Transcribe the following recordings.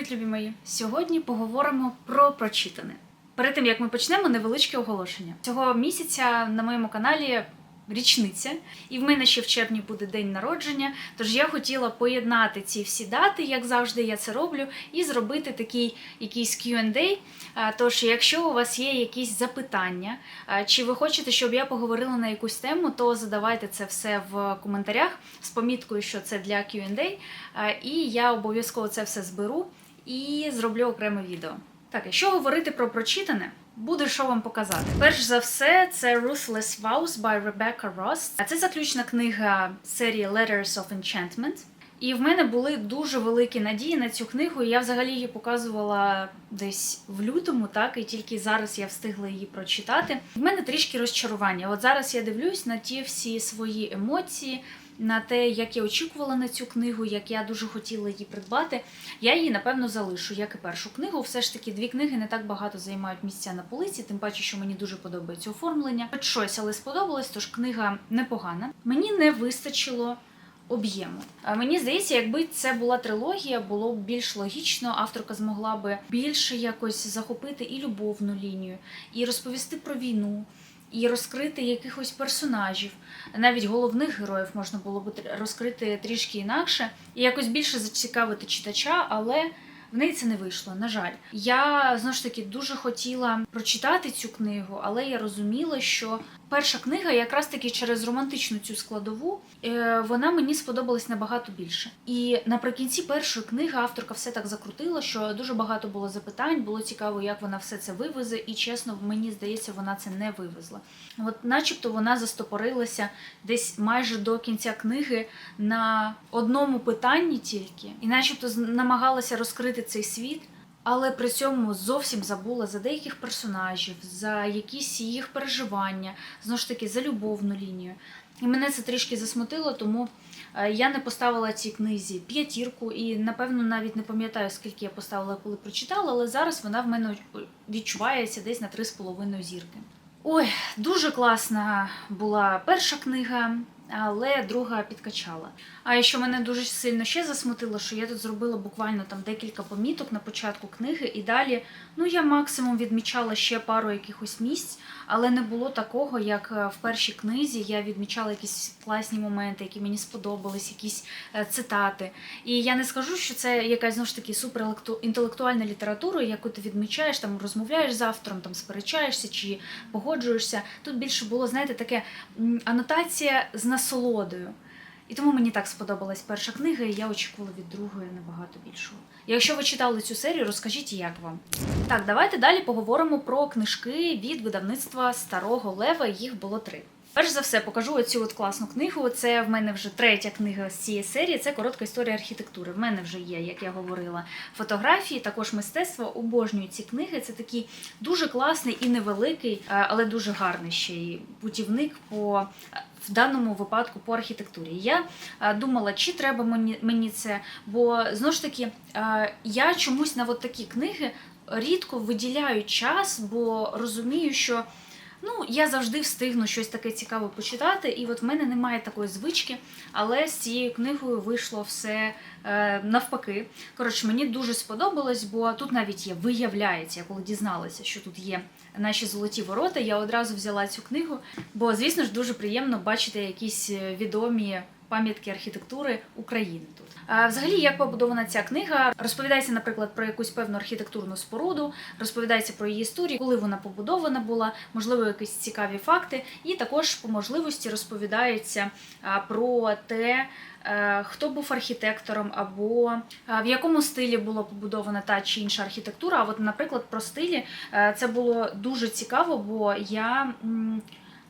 Привіт, любі мої! Сьогодні поговоримо про прочитане. Перед тим як ми почнемо, невеличке оголошення. Цього місяця на моєму каналі річниця, і в мене ще в червні буде день народження. Тож я хотіла поєднати ці всі дати, як завжди я це роблю, і зробити такий якийсь Q&A. Тож, якщо у вас є якісь запитання, чи ви хочете, щоб я поговорила на якусь тему, то задавайте це все в коментарях з поміткою, що це для Q&A, і я обов'язково це все зберу і зроблю окреме відео. Так, якщо говорити про прочитане, буде що вам показати. Перш за все, це Ruthless Vows by Rebecca Ross. А Це заключна книга серії Letters of Enchantment. І в мене були дуже великі надії на цю книгу. і Я взагалі її показувала десь в лютому, так і тільки зараз я встигла її прочитати. В мене трішки розчарування. От зараз я дивлюсь на ті всі свої емоції, на те, як я очікувала на цю книгу, як я дуже хотіла її придбати. Я її напевно залишу, як і першу книгу. Все ж таки, дві книги не так багато займають місця на полиці, тим паче, що мені дуже подобається оформлення. Хоч щось, але сподобалось, тож книга непогана. Мені не вистачило. Об'єму. Мені здається, якби це була трилогія, було б більш логічно. Авторка змогла би більше якось захопити і любовну лінію, і розповісти про війну, і розкрити якихось персонажів. Навіть головних героїв можна було б розкрити трішки інакше і якось більше зацікавити читача, але в неї це не вийшло. На жаль, я знову ж таки дуже хотіла прочитати цю книгу, але я розуміла, що перша книга, якраз таки через романтичну цю складову, е, вона мені сподобалась набагато більше. І наприкінці першої книги авторка все так закрутила, що дуже багато було запитань, було цікаво, як вона все це вивезе, і чесно, мені здається, вона це не вивезла. От, начебто, вона застопорилася десь майже до кінця книги на одному питанні тільки, і начебто намагалася розкрити цей світ. Але при цьому зовсім забула за деяких персонажів, за якісь їх переживання, знову ж таки, за любовну лінію. І мене це трішки засмутило, тому е, я не поставила цій книзі п'ятірку, і напевно навіть не пам'ятаю, скільки я поставила, коли прочитала, але зараз вона в мене відчувається десь на 3,5 зірки. Ой, дуже класна була перша книга, але друга підкачала. А що мене дуже сильно ще засмутило, що я тут зробила буквально там декілька поміток на початку книги, і далі ну я максимум відмічала ще пару якихось місць, але не було такого, як е, в першій книзі я відмічала якісь класні моменти, які мені сподобались, якісь е, цитати. І я не скажу, що це якась знову ж таки суперінтелектуальна література, яку ти відмічаєш, там розмовляєш з автором, там сперечаєшся чи погоджуєшся. Тут більше було, знаєте, таке анотація з насолодою. І тому мені так сподобалась перша книга, і я очікувала від другої набагато більшого. Якщо ви читали цю серію, розкажіть, як вам. Так, давайте далі поговоримо про книжки від видавництва Старого Лева. Їх було три. Перш за все, покажу оцю от класну книгу. Це в мене вже третя книга з цієї серії. Це коротка історія архітектури. В мене вже є, як я говорила, фотографії, також мистецтво. Обожнюю ці книги. Це такий дуже класний і невеликий, е, але дуже гарний ще й путівник по в даному випадку по архітектурі. Я е, думала, чи треба мені, мені це, бо знову ж таки е, я чомусь на от такі книги рідко виділяю час, бо розумію, що. Ну, я завжди встигну щось таке цікаве почитати, і от в мене немає такої звички, але з цією книгою вийшло все е, навпаки. Коротше, мені дуже сподобалось, бо тут навіть є виявляється, я коли дізналася, що тут є наші золоті ворота, я одразу взяла цю книгу, бо, звісно ж, дуже приємно бачити якісь е, відомі пам'ятки архітектури України тут. Взагалі, як побудована ця книга, розповідається, наприклад, про якусь певну архітектурну споруду, розповідається про її історію, коли вона побудована була, можливо, якісь цікаві факти, і також по можливості розповідається про те. е, Хто був архітектором, або е, в якому стилі була побудована та чи інша архітектура? А от, наприклад, про стилі е, це було дуже цікаво, бо я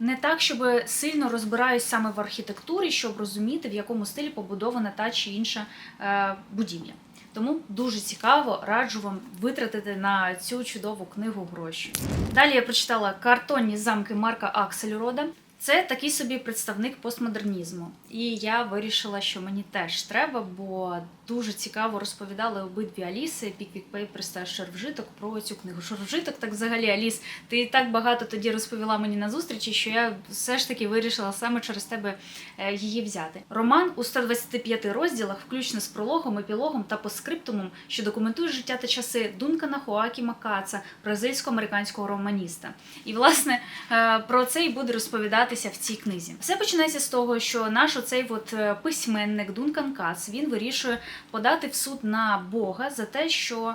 не так, щоб сильно розбираюсь саме в архітектурі, щоб розуміти, в якому стилі побудована та чи інша е, будівля. Тому дуже цікаво, раджу вам витратити на цю чудову книгу гроші. Далі я прочитала картонні замки Марка Аксельрода. Це такий собі представник постмодернізму. І я вирішила, що мені теж треба, бо дуже цікаво розповідали обидві Аліси, Піквік Пейперс та Шервжиток про цю книгу. Шервжиток, так взагалі, Аліс, ти так багато тоді розповіла мені на зустрічі, що я все ж таки вирішила саме через тебе е, її взяти. Роман у 125 розділах, включно з прологом, епілогом та постскриптумом, що документує життя та часи Дункана Хоакіма Каца, бразильсько-американського романіста. І власне е, про це і буде розповідатися в цій книзі. Все починається з того, що наш оцей от е, письменник Дункан Кац він вирішує подати в суд на Бога за те, що.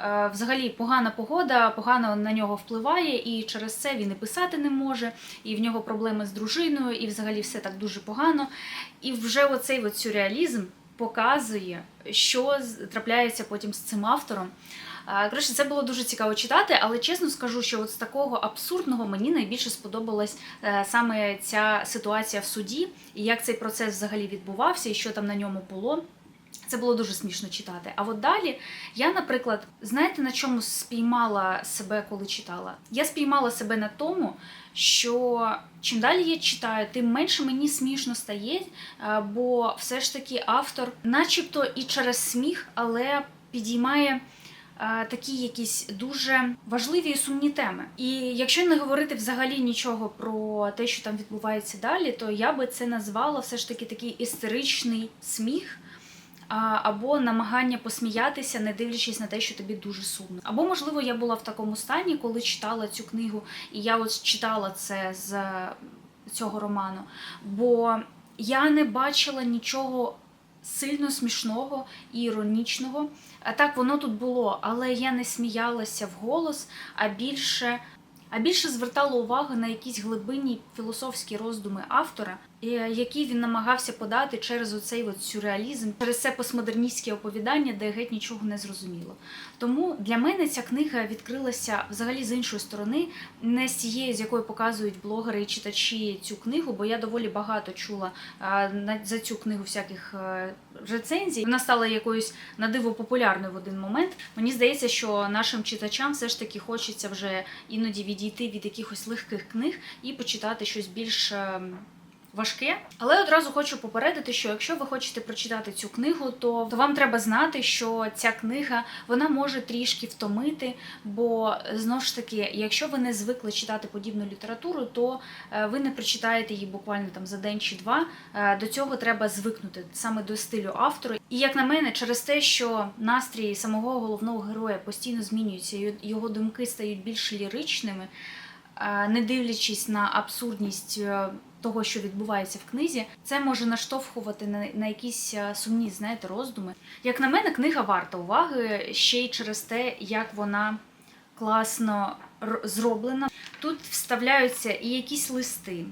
е, Взагалі погана погода погано на нього впливає, і через це він і писати не може, і в нього проблеми з дружиною, і взагалі все так дуже погано. І вже оцей от сюрреалізм показує, що трапляється потім з цим автором. Коротше, це було дуже цікаво читати, але чесно скажу, що от з такого абсурдного мені найбільше сподобалась е, саме ця ситуація в суді, і як цей процес взагалі відбувався, і що там на ньому було. Це було дуже смішно читати. А от далі я, наприклад, знаєте, на чому спіймала себе, коли читала? Я спіймала себе на тому, що чим далі я читаю, тим менше мені смішно стає, е, бо все ж таки автор, начебто і через сміх, але підіймає. е, Такі якісь дуже важливі і сумні теми. І якщо не говорити взагалі нічого про те, що там відбувається далі, то я би це назвала все ж таки такий істеричний сміх, або намагання посміятися, не дивлячись на те, що тобі дуже сумно. Або, можливо, я була в такому стані, коли читала цю книгу, і я от читала це з цього роману. Бо я не бачила нічого сильно смішного і іронічного. А так воно тут було, але я не сміялася вголос, а більше. А більше звертала увагу на якісь глибинні філософські роздуми автора, е, які він намагався подати через оцей от сюрреалізм, через це постмодерністське оповідання, де геть нічого не зрозуміло. Тому для мене ця книга відкрилася взагалі з іншої сторони, не з тієї, з якої показують блогери і читачі цю книгу, бо я доволі багато чула за цю книгу всяких е, рецензій. Вона стала якоюсь на диво популярною в один момент. Мені здається, що нашим читачам все ж таки хочеться вже іноді відійти від якихось легких книг і почитати щось більш. Важке, але одразу хочу попередити, що якщо ви хочете прочитати цю книгу, то, то вам треба знати, що ця книга вона може трішки втомити, бо знову ж таки, якщо ви не звикли читати подібну літературу, то е, ви не прочитаєте її буквально там за день чи два. Е, До цього треба звикнути саме до стилю автора. І як на мене, через те, що настрій самого головного героя постійно змінюються, і його думки стають більш ліричними, е, не дивлячись на абсурдність. Того, що відбувається в книзі, це може наштовхувати на, на якісь е, сумні, знаєте, роздуми. Як на мене, книга варта уваги ще й через те, як вона класно зроблена. Тут вставляються і якісь листи,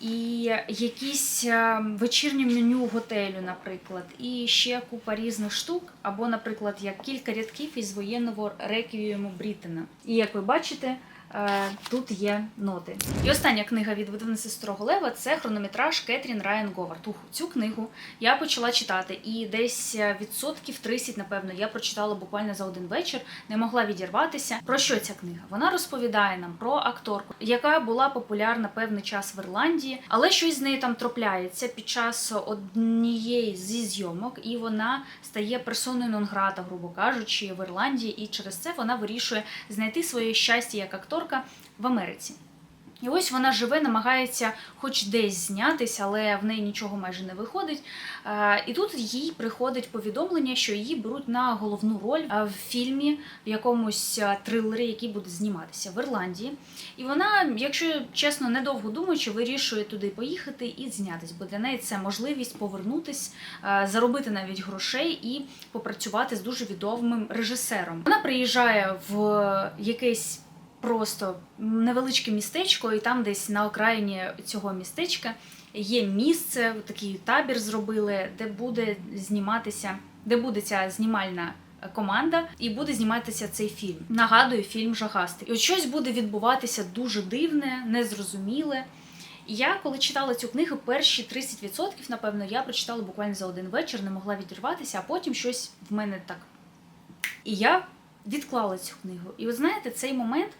і якісь е, вечірнє меню готелю, наприклад, і ще купа різних штук, або, наприклад, як кілька рядків із воєнного реквієму Брітена. І як ви бачите. Е, Тут є ноти. І остання книга від видавництва Сестрого Лева це хронометраж Кетрін Райан Говард. Цю книгу я почала читати, і десь е, відсотків 30, напевно, я прочитала буквально за один вечір, не могла відірватися. Про що ця книга? Вона розповідає нам про акторку, яка була популярна певний час в Ірландії, але щось з нею там трапляється під час однієї зі зйомок, і вона стає персоною нон-грата, грубо кажучи, в Ірландії, і через це вона вирішує знайти своє щастя як акторка в Америці. І ось вона живе, намагається хоч десь знятися, але в неї нічого майже не виходить. Е, І тут їй приходить повідомлення, що її беруть на головну роль е, в фільмі, в якомусь е, трилері, який буде зніматися в Ірландії. І вона, якщо чесно, недовго думаючи, вирішує туди поїхати і знятись, бо для неї це можливість повернутись, е, заробити навіть грошей і попрацювати з дуже відомим режисером. Вона приїжджає в якесь просто невеличке містечко, і там десь на окраїні цього містечка є місце, такий табір зробили, де буде зніматися, де буде ця знімальна. Команда і буде зніматися цей фільм. Нагадую, фільм жахастий. І от щось буде відбуватися дуже дивне, незрозуміле. І я, коли читала цю книгу, перші 30%, напевно, я прочитала буквально за один вечір, не могла відірватися, а потім щось в мене так. І я відклала цю книгу. І ви знаєте, цей момент.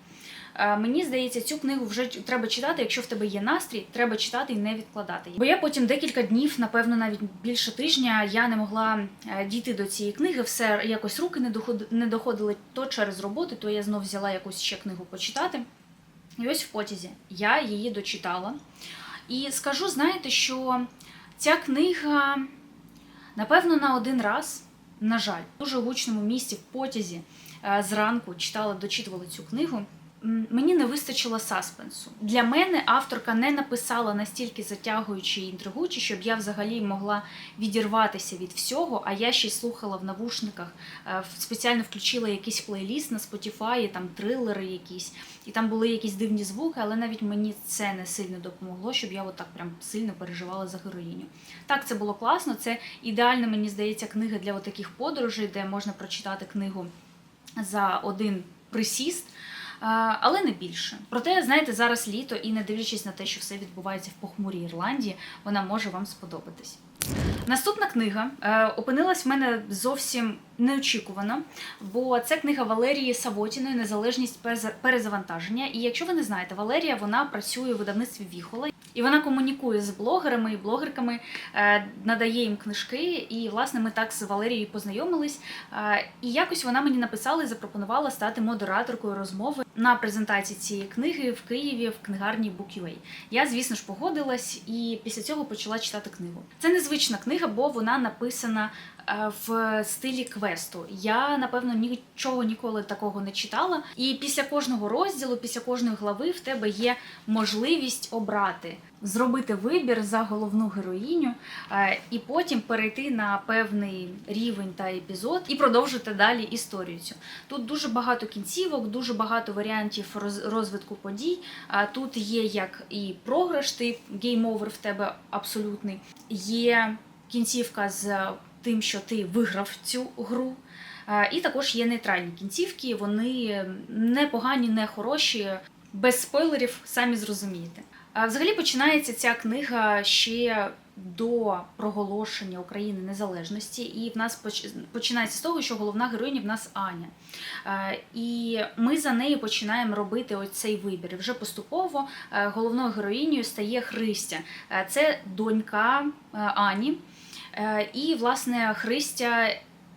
Е, Мені здається, цю книгу вже треба читати. Якщо в тебе є настрій, треба читати і не відкладати. Бо я потім декілька днів, напевно, навіть більше тижня, я не могла е, дійти до цієї книги. Все якось руки не доход- не доходили то через роботу, то я знов взяла якусь ще книгу почитати. І ось в потязі я її дочитала. І скажу, знаєте, що ця книга, напевно, на один раз, на жаль, в дуже гучному місці в потязі е, зранку читала, дочитувала цю книгу. Мені не вистачило саспенсу. Для мене авторка не написала настільки затягуючи і інтригуючи, щоб я взагалі могла відірватися від всього. А я ще й слухала в навушниках, е, спеціально включила якийсь плейліст на Spotify, там трилери якісь, і там були якісь дивні звуки, але навіть мені це не сильно допомогло, щоб я отак прям сильно переживала за героїню. Так, це було класно. Це ідеальна, мені здається, книга для таких подорожей, де можна прочитати книгу за один присіст. Але не більше. Проте, знаєте, зараз літо, і не дивлячись на те, що все відбувається в похмурій Ірландії, вона може вам сподобатись. Наступна книга е, опинилась в мене зовсім неочікувано, бо це книга Валерії Савотіної Незалежність перезавантаження. І якщо ви не знаєте, Валерія вона працює у видавництві Віхола, і вона комунікує з блогерами і блогерками, е, надає їм книжки. І власне ми так з Валерією познайомились. Е, І якось вона мені написала і запропонувала стати модераторкою розмови на презентації цієї книги в Києві в книгарні Book.ua. Я, звісно ж, погодилась і після цього почала читати книгу. Це незвична книга, бо вона написана в стилі квесту. Я напевно нічого ніколи такого не читала. І після кожного розділу, після кожної глави, в тебе є можливість обрати, зробити вибір за головну героїню, е, і потім перейти на певний рівень та епізод і продовжити далі історію цю. Тут дуже багато кінцівок, дуже багато варіантів роз- розвитку подій. Тут є як і програш, ти гейм-овер в тебе абсолютний. Є кінцівка з тим, що ти виграв цю гру. І також є нейтральні кінцівки, вони не погані, не хороші, без спойлерів, самі зрозумієте. Взагалі починається ця книга ще до проголошення України незалежності, і в нас починається з того, що головна героїня в нас Аня. І ми за нею починаємо робити ось цей вибір. І вже поступово е, головною героїнею стає Христя. Е, Це донька е, Ані. Е, І, власне, Христя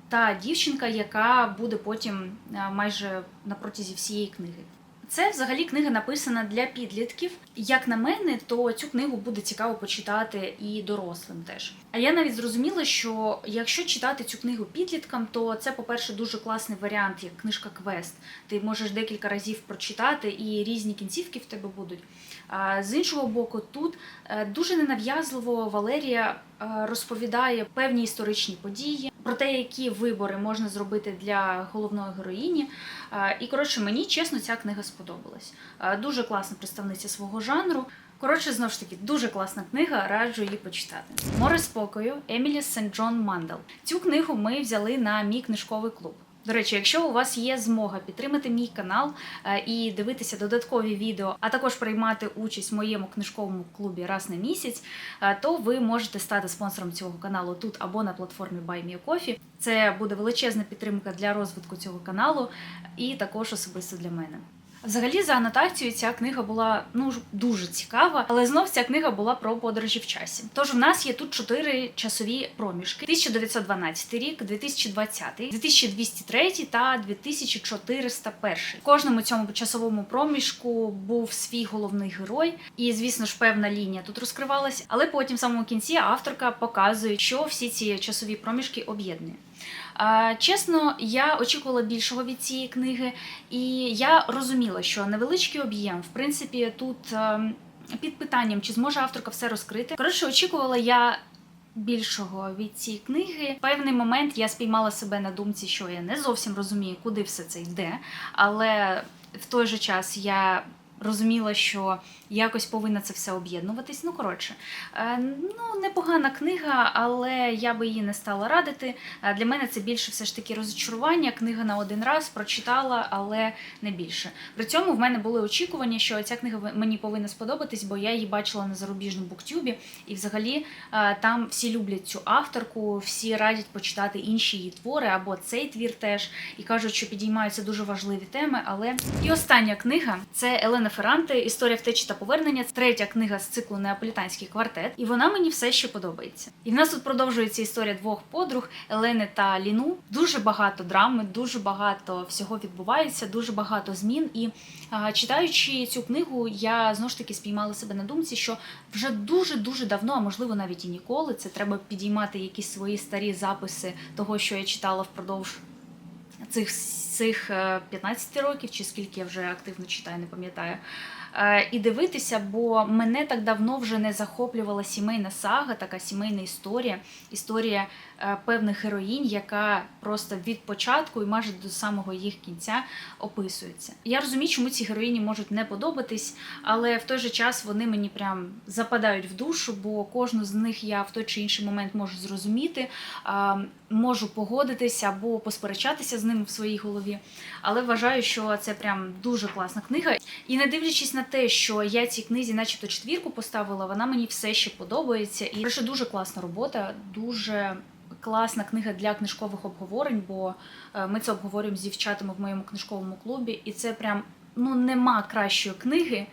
та дівчинка, яка буде потім е, майже на протязі всієї книги. Це взагалі книга написана для підлітків. Як на мене, то цю книгу буде цікаво почитати і дорослим теж. А я навіть зрозуміла, що якщо читати цю книгу підліткам, то це, по-перше, дуже класний варіант, як книжка Квест. Ти можеш декілька разів прочитати, і різні кінцівки в тебе будуть. З іншого боку, тут е, дуже ненав'язливо Валерія е, розповідає певні історичні події про те, які вибори можна зробити для головної героїні. Е, І коротше, мені чесно, ця книга сподобалась. Дуже класна представниця свого жанру. Коротше, знову ж таки, дуже класна книга, раджу її почитати. Море спокою Емілі Сент Джон Мандел. Цю книгу ми взяли на мій книжковий клуб. До речі, якщо у вас є змога підтримати мій канал е, і дивитися додаткові відео, а також приймати участь в моєму книжковому клубі раз на місяць, е, то ви можете стати спонсором цього каналу тут або на платформі BuyMeACoffee. Це буде величезна підтримка для розвитку цього каналу і також особисто для мене. Взагалі, за анотацією, ця книга була ну дуже цікава, але знов ця книга була про подорожі в часі. Тож в нас є тут чотири часові проміжки: 1912 рік, 2020, 2203 та 2401. В кожному цьому часовому проміжку був свій головний герой, і звісно ж певна лінія тут розкривалася. Але потім в самому кінці авторка показує, що всі ці часові проміжки об'єднує. Чесно, я очікувала більшого від цієї книги, і я розуміла, що невеличкий об'єм, в принципі, тут ем, під питанням, чи зможе авторка все розкрити. Коротше, очікувала я більшого від цієї книги. В певний момент я спіймала себе на думці, що я не зовсім розумію, куди все це йде, але в той же час я розуміла, що якось повинна це все об'єднуватись. Ну, коротше, е, ну, непогана книга, але я би її не стала радити. Е, Для мене це більше все ж таки розчарування. Книга на один раз прочитала, але не більше. При цьому в мене були очікування, що ця книга мені повинна сподобатись, бо я її бачила на зарубіжному буктюбі, і взагалі е, там всі люблять цю авторку, всі радять почитати інші її твори або цей твір теж, і кажуть, що підіймаються дуже важливі теми. Але і остання книга це Елена Ферранте Історія втечі та повернення. Це третя книга з циклу Неаполітанський квартет, і вона мені все ще подобається. І в нас тут продовжується історія двох подруг Елени та Ліну. Дуже багато драми, дуже багато всього відбувається, дуже багато змін. І а, читаючи цю книгу, я знову ж таки спіймала себе на думці, що вже дуже дуже давно, а можливо навіть і ніколи, це треба підіймати якісь свої старі записи того, що я читала впродовж цих, цих е, 15 років, чи скільки я вже активно читаю, не пам'ятаю. Е, І дивитися, бо мене так давно вже не захоплювала сімейна сага, така сімейна історія, історія е, певних героїнь, яка просто від початку і майже до самого їх кінця описується. Я розумію, чому ці героїні можуть не подобатись, але в той же час вони мені прям западають в душу, бо кожну з них я в той чи інший момент можу зрозуміти, можу погодитися або посперечатися з ними в своїй голові. Але вважаю, що це прям дуже класна книга. І не дивлячись на те, що я цій книзі, начебто, четвірку поставила, вона мені все ще подобається. І перше дуже класна робота, дуже. Класна книга для книжкових обговорень, бо е, ми це обговорюємо з дівчатами в моєму книжковому клубі, і це прям ну нема кращої книги,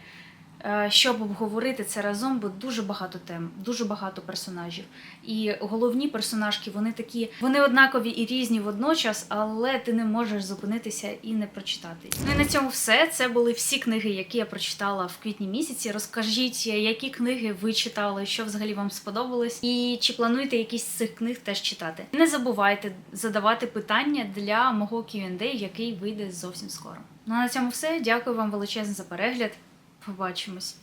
щоб обговорити це разом, бо дуже багато тем, дуже багато персонажів. І головні персонажки вони такі, вони однакові і різні водночас, але ти не можеш зупинитися і не прочитати. Ну і на цьому все. Це були всі книги, які я прочитала в квітні місяці. Розкажіть, які книги ви читали, що взагалі вам сподобалось, і чи плануєте якісь з цих книг теж читати. Не забувайте задавати питання для мого Q&A, який вийде зовсім скоро. Ну а на цьому все. Дякую вам величезно за перегляд. Побачимось.